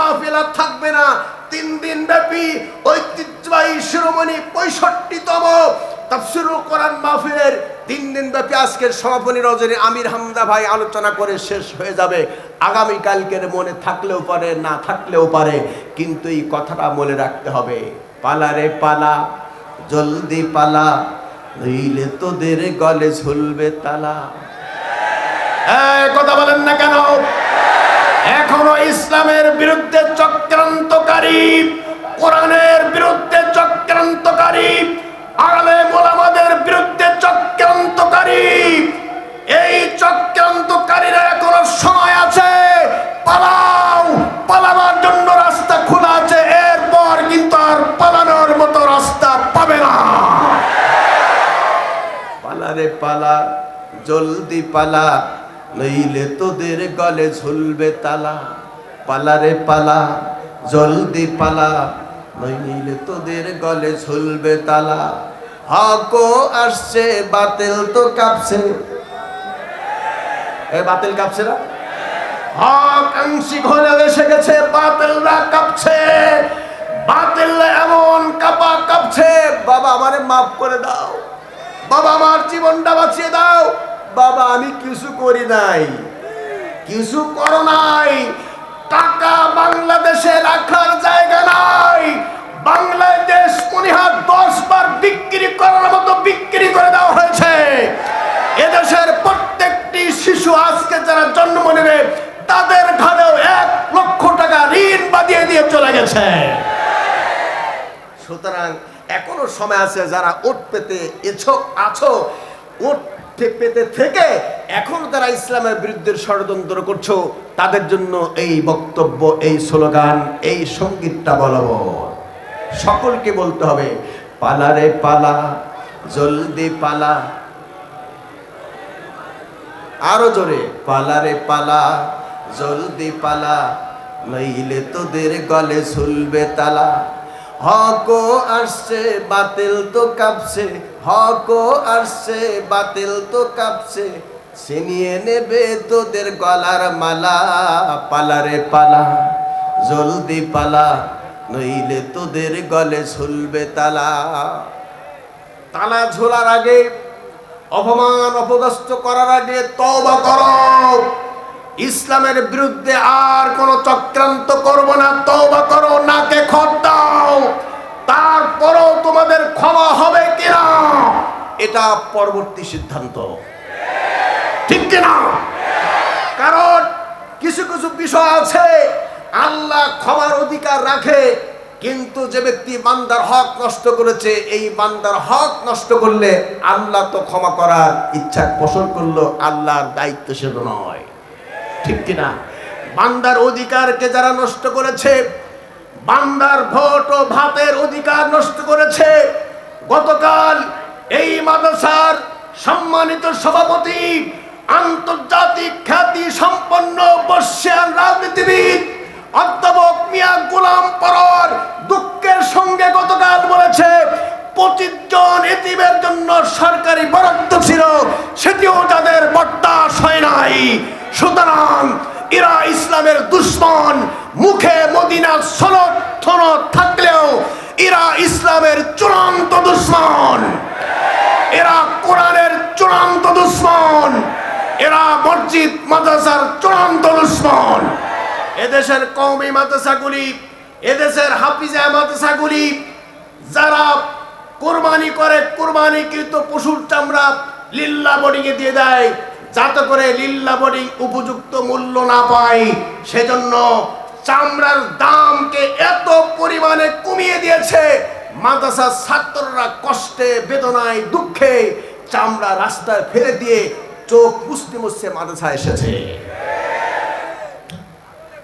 মাহফিল থাকবে না। তিন দিন ব্যাপী ঐতিহ্যবাহী শিরোমণি পঁয়ষট্টিতম তাফসিরুল কোরআন মাহফিলের তিন দিন ব্যাপী আজকের সমাপনী রজনী আমির হামদা ভাই আলোচনা করে শেষ হয়ে যাবে। আগামী কালকের মনে থাকলেও পারে, না থাকলেও পারে, কিন্তু এই কথাটা মনে রাখতে হবে। পালা রে পালা, জলদি পালা নইলে তোদের গলে ঝুলবে তালা। এই কথা বলেন না কেন? এখনও ইসলামের বিরুদ্ধে চক্রান্তকারী, কোরআনের বিরুদ্ধে চক্রান্তকারী আলে মোলামাদের বিরুদ্ধে চক্রান্তকারী। এই চক্রান্তকারীরা এখনও সময় আছে। পালাও পালানোর জন্য রাস্তা খোলা আছে। এরপর কিন্তু আর পালানোর মতো রাস্তা পাবে না। পালারে পালা, জলদি পালা। নইলে তোদের গলে ঝুলবে তালা, পালারে পালা, জলদি পালা। নইলে তোদের গলে ঝুলবে তালা। হকো আসছে, বাতিল তো কাঁপছে। এ বাতিল কাঁপছে না? হক আংশিক হলেও এসে গেছে, বাতিলরা কাঁপছে। বাতিল এমন কাপা কাঁপছে। বাবা আমারে মাফ করে দাও। বাবা আমার জীবনটা বাঁচিয়ে দাও। বাবা, আমি কিছু করি নাই। কিছু করো নাই। টাকা বাংলাদেশে রাখার জায়গা নাই। বাংলাদেশ মনিহার দশ বার বিক্রি করার মতো বিক্রি করে দেওয়া হয়েছে। এদেশের প্রত্যেকটি শিশু আজকে যারা জন্ম নেবে, তাদের ঘরেও এক লক্ষ টাকা ঋণ বাদিয়ে দিয়ে চলে গেছে। সুতরাং এখনও সময় আছে যারা ওট পেতে এছো আছো। ওট পেতে থেকে এখন তারা ইসলামের বিরুদ্ধে ষড়যন্ত্র করছ, তাদের জন্য এই বক্তব্য, এই স্লোগান, এই সঙ্গীতটা বলব। সকলকে বলতে হবে পালারে পালা, জলদি পালা। আরও জোরে পালারে পালা, জলদি পালা, নইলে তোদের গলে ঝুলবে তালা। হকো আসছে, বাতিল তো কাঁপছে। হকো আসছে, বাতিল তো কাঁপছে। ছিনিয়ে নেবে তোদের গলার মালা, পালারে পালা, জলদি পালা, নইলে তোদের গলে ঝুলবে তালা। তালা ঝোলার আগে, অপমান অপদস্থ করার আগে তওবা করো। ইসলামের বিরুদ্ধে আর কোন চক্রান্ত করব না, তওবা করো, নাকে খত দাও তারপরও তোমাদের ক্ষমা হবে কিনা? এটা পরবর্তী সিদ্ধান্ত। ঠিক কিনা? কারণ কিছু কিছু বিষয় আছে, আল্লাহ ক্ষমার অধিকার রাখে, কিন্তু যে ব্যক্তি বান্দার হক নষ্ট করেছে, এই বান্দার হক নষ্ট করলে আল্লাহ তো ক্ষমা করার ইচ্ছা পোষণ করল, আল্লাহর দায়িত্ব সেটা নয়। ঠিক কিনা? বান্দার অধিকারকে যারা নষ্ট করেছে বান্দার ভোট ও ভাতের অধিকার নষ্ট করেছে। গতকাল এই মাদ্রাসার সম্মানিত সভাপতি, আন্তর্জাতিক খ্যাতি সম্পন্ন বর্ষিয়ান রাজনীতিবিদ, অধ্যাপক মিয়া গোলাম পরর দুঃখের সঙ্গে গতকাল বলেছে, পঁচিশ জন এতিমের জন্য সরকারি বরাদ্দ ছিল, সেটিও যাদের বরদাস হয় নাই। সুতরাং এরা ইসলামের দুশ্মন মুখে মদিনার সনদ থনদ থাকলেও এরা ইসলামের চূড়ান্ত দুশ্মন। এরা কোরআনের চূড়ান্ত দুশ্মন। এরা মসজিদ, মাদ্রাসার চূড়ান্ত দুশ্মন। এদেশের কওমি মাদ্রাসাগুলি, এদেশের হাফিজা মাদ্রাসাগুলি, যারা কোরবানি করে, কোরবানিকৃত পশুর চামড়া লিল্লা বোর্ডিংয়ে দিয়ে দেয়, যাতে করে লিল্লা বোর্ডিং উপযুক্ত মূল্য না পায়, সেজন্য চামড়ার দামকে এত পরিমাণে কমিয়ে দিয়েছে, মাদ্রাসার ছাত্ররা কষ্টে, বেদনায়, দুঃখে চামড়া রাস্তায় ফেলে দিয়ে চোখ মুছতে মুছতে মাদ্রাসা এসেছে।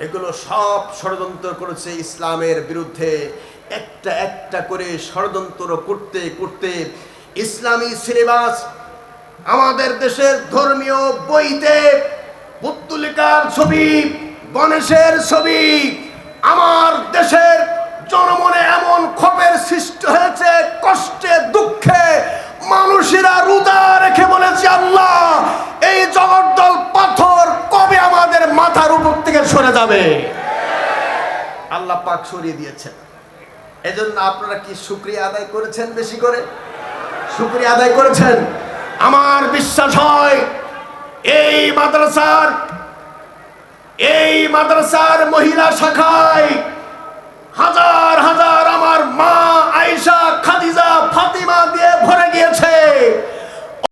এগুলো সব ষড়যন্ত্র করেছে ইসলামের বিরুদ্ধে। একটা একটা করে ষড়যন্ত্র করতে করতে ইসলামী সিলেবাস আমাদের দেশের ধর্মীয় বইতে পুত্তুলিকার ছবি গণেশের ছবি। আমার দেশের জনমনে এমন ক্ষোভের সৃষ্টি হয়েছে, কষ্টে, দুঃখে। মানুষেরা রোজা রেখে বলেছে, আল্লাহ, এই জগদ্দল পাথর কবে আমাদের মাথার উপর থেকে সরে যাবে? আল্লাহ পাক সরিয়ে দিয়েছেন। এজন্য আপনারা কি শুক্রিয়া আদায় করেছেন বেশি করে? শুক্রিয়া আদায় করেছেন? আমার বিশ্বাস হয়, এই মাদ্রাসার এই মাদ্রাসার মহিলা শাখায় হাজার হাজার